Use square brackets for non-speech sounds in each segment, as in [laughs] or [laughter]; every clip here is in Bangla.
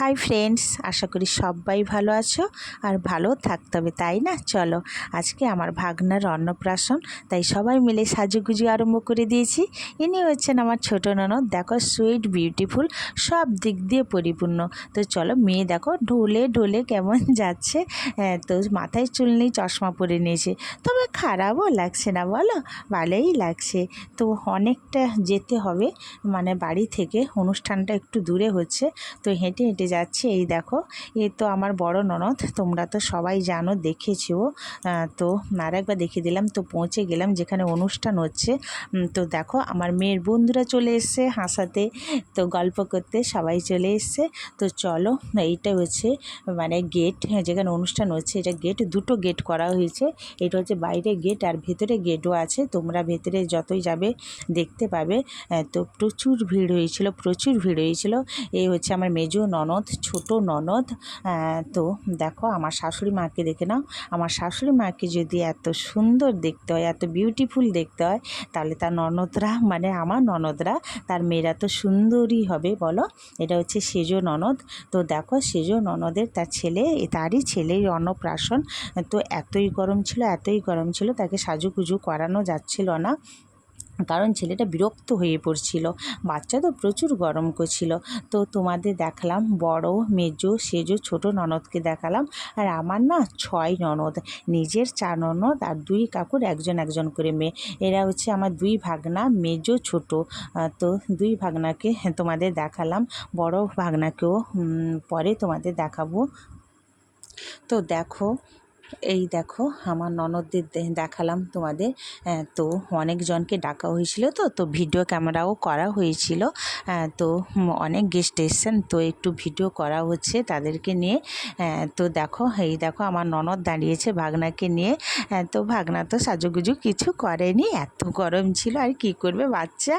হাই ফ্রেন্ডস আশা করি সবাই ভালো আছো আর ভালো থাকতে হবে তাই না? চলো আজকে আমার ভাগনার অন্নপ্রাশন তাই সবাই মিলে সাজুগুজু আরম্ভ করে দিয়েছি। ইনি হচ্ছেন আমার ছোট ননদ দেখো সুইট বিউটিফুল সব দিক দিয়ে পরিপূর্ণ। তো চলো মেয়ে দেখো ঢোলে ঢোলে কেমন যাচ্ছে। হ্যাঁ, তো মাথায় চুল নেই চশমা পরে নিয়েছে। তবে খারাপও লাগছে না বলো? ভালোই লাগছে। তো অনেকটা যেতে হবে মানে বাড়ি থেকে অনুষ্ঠানটা একটু দূরে হচ্ছে। তো হেঁটে হেঁটে যাচ্ছি। এই দেখো, এ তো আমার বড় ননদ, তোমরা তো সবাই জানো, দেখেছ। তো আর একবার দেখিয়ে দিলাম, তো পৌঁছে গেলাম যেখানে অনুষ্ঠান হচ্ছে। তো দেখো, আমার মেয়ের বন্ধুরা চলে এসছে হাসাতে, তো গল্প করতে সবাই চলে এসছে। তো চলো, এইটা হচ্ছে মানে গেট যেখানে অনুষ্ঠান হচ্ছে, এটা গেট দুটো গেট করা হয়েছে। এটা হচ্ছে বাইরে গেট আর ভেতরে গেটও আছে। তোমরা ভেতরে যতই যাবে, দেখতে পাবে। তো প্রচুর ভিড় হয়েছিল, প্রচুর ভিড় হয়েছিল। এই হচ্ছে আমার মেজো ননদ। ছোট ননদ তো দেখো আমার শাশুড়ি মাকে দেখে নাও। আমার শাশুড়ি মাকে যদি এত সুন্দর দেখতে হয়, এত বিউটিফুল দেখতে হয়, তাহলে তার ননদরা মানে আমার ননদরা, তার মেয়েরা তো সুন্দরই হবে, বলো? এটা হচ্ছে সেজো ননদ। তো দেখো সেজো ননদের তার ছেলে, তারই ছেলের অন্নপ্রাশন, তো এতই গরম ছিল, এতই গরম ছিল, তাকে সাজুগুজু করানো যাচ্ছিল না। কারণ ছেলেটা বিরক্ত হয়ে পড়ছিল। বাচ্চা তো প্রচুর গরম করছিল। তো তোমাদের দেখালাম, বড়, মেজো, সেজো, ছোট ননদকে দেখালাম। আর আমার না ছয় ননদ, নিজের চার ননদ আর দুই কাকুর একজন একজন করে মেয়ে। এরা হচ্ছে আমার দুই ভাগনা, মেজো, ছোট। তো দুই ভাগনাকে তোমাদের দেখালাম, বড় ভাগনাকেও পরে তোমাদের দেখাবো। তো দেখো এই দেখো, আমার ননদদের দেখালাম তোমাদের। তো অনেকজনকে ডাকা হয়েছিল তো তো ভিডিও ক্যামেরাও করা হয়েছিল। তো অনেক গেস্ট এসছেন, তো একটু ভিডিও করা হচ্ছে তাদেরকে নিয়ে। তো দেখো, এই দেখো, আমার ননদ দাঁড়িয়েছে ভাগনাকে নিয়ে। তো ভাগনা তো সাজুগুজু কিছু করেনি, এত গরম ছিল, আর কি করবে বাচ্চা?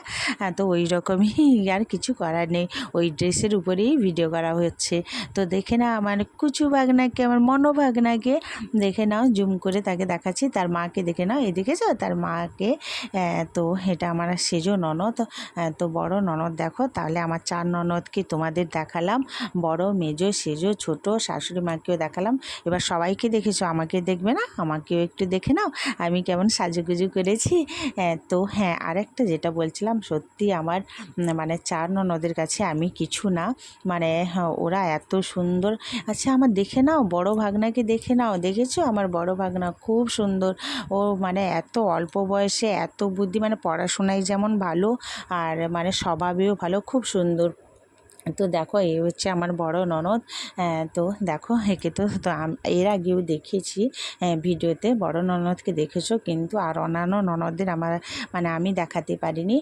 তো ওই রকমই [laughs] আর কিছু করার নেই। ওই ড্রেসের উপরেই ভিডিও করা হচ্ছে। তো দেখে না আমার কুচু ভাগনাকে, আমার মনো ভাগনাকে দেখে নাও জুম করে তাকে দেখাচ্ছি। তার মাকে দেখে নাও এই দেখেছ? তার মাকে তো এটা আমার সেজো ননদ তো বড় ননদ দেখো। তাহলে আমার চার ননদকে তোমাদের দেখালাম। বড় মেজো সেজো ছোট শাশুড়ি মাকেও দেখালাম। এবার সবাইকে দেখেছ? আমাকে দেখবে না? আমাকেও একটু দেখে নাও। আমি কেমন সাজুগুজু করেছি। তো হ্যাঁ আরেকটা যেটা বলছিলাম সত্যি আমার মানে চার ননদের কাছে আমি কিছু না। মানে হ্যাঁ, ওরা এত সুন্দর। আচ্ছা আমার দেখে নাও বড় ভাগনাকে দেখে নাও দেখেছ? আমার বড় ভাগনা খুব সুন্দর। ও মানে এত অল্প বয়সে এত বুদ্ধি মানে পড়াশোনায় যেমন ভালো, আর মানে স্বভাবেও ভালো, খুব সুন্দর। তো দেখো এই হচ্ছে আমার বড় ননদ তো দেখো একে তো তো এর আগেও দেখিয়েছি আহ, ভিডিওতে বড় ননদকে দেখেছ? কিন্তু আর অন্যান্য ননদদের আমার মানে আমি দেখাতে পারিনি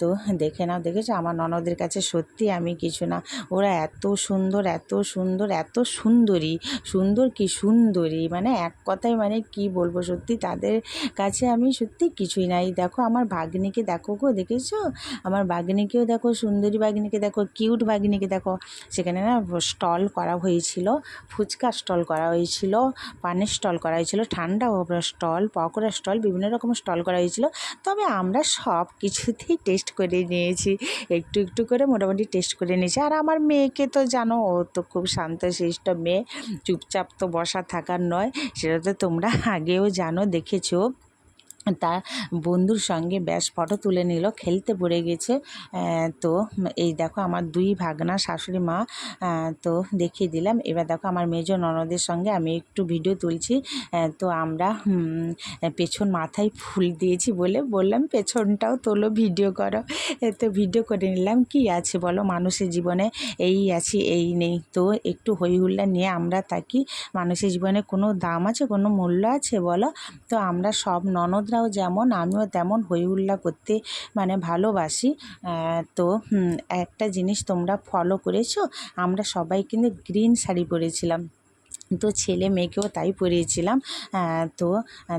তো দেখে নাও দেখেছ? আমার ননদের কাছে সত্যি আমি কিছু না ওরা এত সুন্দর এত সুন্দর এত সুন্দরী সুন্দর কি সুন্দরী মানে এক কথায় মানে কি বলব সত্যি তাদের কাছে আমি সত্যি কিছুই নাই। দেখো আমার ভাগ্নিকে দেখো গো দেখেছ? আমার বাগনিকেও দেখো সুন্দরী বাগনিকে দেখো কিউট বাগনিকে দেখো, সেখানে না স্টল করা হয়েছিল, ফুচকা স্টল করা হয়েছিল, পানের স্টল করা হয়েছিল, ঠান্ডা স্টল, পকোড়া স্টল, বিভিন্ন রকম স্টল করা হয়েছিল। তবে আমরা সব কিছুতেই টেস্ট করে নিয়েছি, একটু একটু করে মোটামুটি টেস্ট করে নিয়েছি। আর আমার মেয়েকে তো জানো, ও তো খুব শান্তশিষ্ট মেয়ে, চুপচাপ তো বসা থাকার নয়, সেটা তো তোমরা আগেও জানো, দেখেছ। তা বন্ধুর সঙ্গে ব্যাস ফটো তুলে নিল, খেলতে পড়ে গেছে। তো এই দেখো আমার দুই ভাগনা শাশুড়ি মা তো দেখিয়ে দিলাম। এবার দেখো আমার মেজো ননদের সঙ্গে আমি একটু ভিডিও তুলছি। তো আমরা পেছন মাথায় ফুল দিয়েছি বলে বললাম, পেছনটাও তোলো ভিডিও করো। তো ভিডিও করে নিলাম। কি আছে বলো? মানুষের জীবনে এই আছে, এই নেই। তো একটু হই হুল্লা নিয়ে আমরা থাকি। মানুষের জীবনে কোনো দাম আছে, কোনো মূল্য আছে বলো? তো আমরা সব ননদরাও যেমন, আমিও তেমন হই হুল্লা করতে মানে ভালোবাসি। তো একটা জিনিস তোমরা ফলো করেছ? আমরা সবাই কিন্তু গ্রিন শাড়ি পরেছিলাম। তো ছেলে মেয়েকেও তাই পরিয়েছিলাম। তো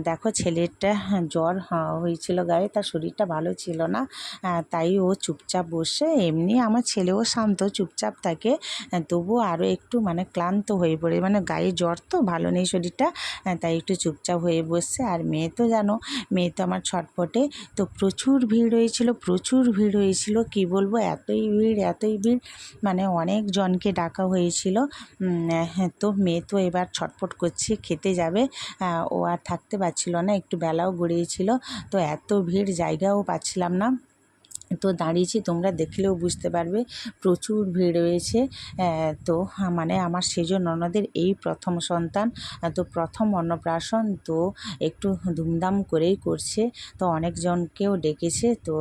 দেখো ছেলেটা জ্বর হয়েছিল গায়ে তার শরীরটা ভালো ছিল না। তাই ও চুপচাপ বসে এমনি আমার ছেলেও শান্ত চুপচাপ থাকে। তবুও আরও একটু মানে ক্লান্ত হয়ে পড়ে। মানে গায়ে জ্বর তো ভালো নেই শরীরটা। তাই একটু চুপচাপ হয়ে বসছে। আর মেয়ে তো জানো মেয়ে তো আমার ছটপটে। তো প্রচুর ভিড় হয়েছিল প্রচুর ভিড় হয়েছিল। কি বলব এতই ভিড় এতই ভিড়। মানে অনেক জনকে ডাকা হয়েছিল। হ্যাঁ, তো মেয়ে তো এবার ছটফট করছে, খেতে যাবে। ও আর থাকতে পারছিল না, একটু বেলাও গড়িয়েছিল। তো এত ভিড় জায়গাও পাচ্ছিলাম না। তো দাঁড়িয়েছি, তোমরা দেখলেও বুঝতে পারবে, প্রচুর ভিড় রয়েছে। তো মানে আমার সেজ ননদের এই প্রথম সন্তান তো প্রথম অন্নপ্রাশন, তো একটু ধুমধাম করেই করছে। তো অনেকজনকেও ডেকেছে, তো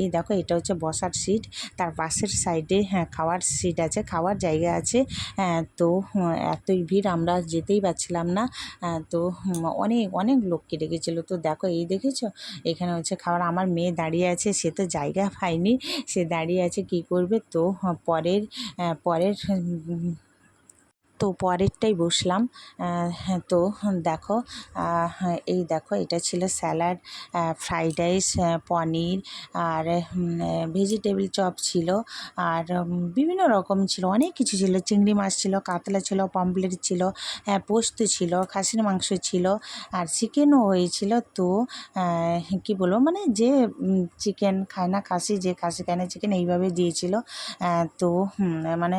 এই দেখো, এটা হচ্ছে বসার সিট। তার পাশের সাইডে হ্যাঁ খাওয়ার সিট আছে, খাওয়ার জায়গা আছে। তো এতই ভিড়, আমরা যেতেই পারছিলাম না। তো অনেক অনেক লোককে ডেকেছিল। তো দেখো, এই দেখেছ? এখানে হচ্ছে খাবার আমার মেয়ে দাঁড়িয়ে আছে, সে তো জায়গা পায়নি সে দাঁড়িয়ে আছে কি করবে? তো পরের পরের উম, তো পরেরটাই বসলাম। হ্যাঁ, তো দেখো এই দেখো এটা ছিল স্যালাড ফ্রাইড রাইস পনির আর ভেজিটেবল চপ ছিল আর বিভিন্ন রকম ছিল। অনেক কিছু ছিল। চিংড়ি মাছ ছিল কাতলা ছিল পমপ্লেট ছিল হ্যাঁ, পোস্ত ছিল খাসির মাংস ছিল আর চিকেনও হয়েছিল। তো কী বলব মানে যে চিকেন খায় না খাসি যে খাসি খায় না চিকেন এইভাবে দিয়েছিল। তো মানে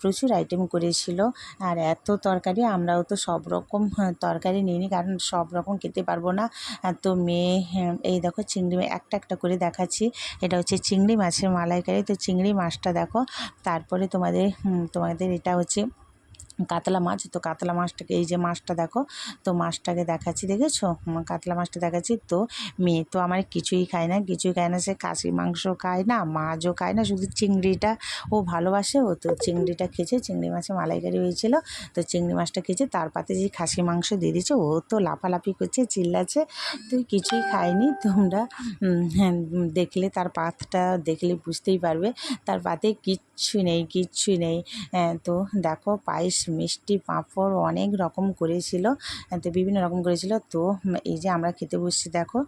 প্রচুর আইটেম করেছিল। আর এত তরকারি আমরাও তো সব রকম তরকারি তরকারি নিইনি কারণ সব রকম খেতে পারব না। তো মেয়ে হ্যাঁ, এই দেখো চিংড়ি একটা একটা করে দেখাচ্ছি। এটা হচ্ছে চিংড়ি মাছের মালাইকারি। তো চিংড়ি মাছটা দেখো তারপরে তোমাদের তোমাদের এটা হচ্ছে কাতলা মাছ তো কাতলা মাছটাকে এই যে মাছটা দেখো তো মাছটাকে দেখাচ্ছি দেখেছ? কাতলা মাছটা দেখাচ্ছি তো মেয়ে তো আমার কিছুই খায় না কিছুই খায় না সে খাসি মাংস খায় না মাছও খায় না শুধু চিংড়িটা ও ভালোবাসে ও তো চিংড়িটা খেয়েছে চিংড়ি মাছে মালাইকারি হয়েছিল তো চিংড়ি মাছটা খেয়েছে তার পাতে যে খাসি মাংস দিয়ে দিয়েছে ও তো লাফালাফি করছে চিল্লাচ্ছে তো কিছুই খায়নি তোমরা হ্যাঁ, দেখলে তার পাতটা দেখলে বুঝতেই পারবে তার পাতে কিচ্ছু নেই কিচ্ছু নেই হ্যাঁ, তো দেখো পায়েস মিষ্টি পাঁপড় অনেক রকম করেছিল, তো বিভিন্ন রকম করেছিল। তো এই যে আমরা খেতে বসছি, দেখো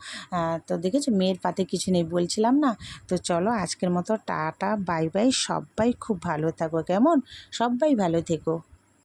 তো দেখেছ, মেয়ের পাতে কিছু নেই বলছিলাম না? তো চলো, আজকের মতো টাটা, বাই বাই, সবাই খুব ভালো থাকো, কেমন? সবাই ভালো থেকো।